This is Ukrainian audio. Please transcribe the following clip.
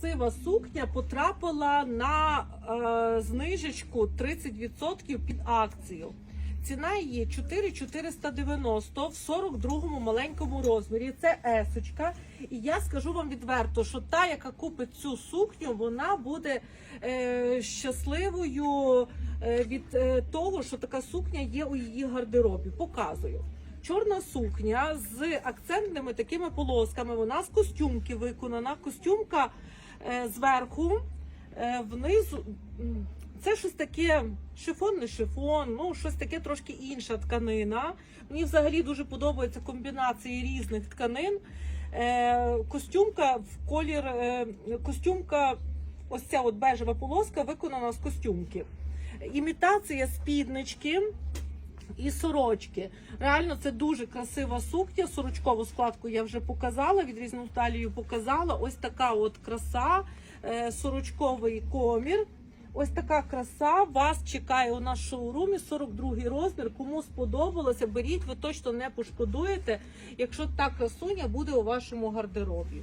красива сукня потрапила на е, знижечку 30% під акцію. Ціна її 4490 в 42 маленькому розмірі. Це есочка. І я скажу вам відверто, що та, яка купить цю сукню, вона буде е, щасливою е, від е, того, що така сукня є у її гардеробі. Показую. Чорна сукня з акцентними такими полосками. Вона з костюмки виконана. Костюмка зверху, е, внизу. Це щось таке шифон, не шифон, ну щось таке трошки інша тканина. Мені взагалі дуже подобаються комбінації різних тканин. Е, костюмка в колір, е, костюмка, ось ця от бежева полоска виконана з костюмки. Імітація спіднички і сорочки. Реально, це дуже красива сукня. Сорочкову складку я вже показала, відрізну талію показала. Ось така от краса, е, сорочковий комір. Ось така краса вас чекає у нас шоурумі 42 розмір. Кому сподобалося, беріть, ви точно не пошкодуєте, якщо та красуня буде у вашому гардеробі.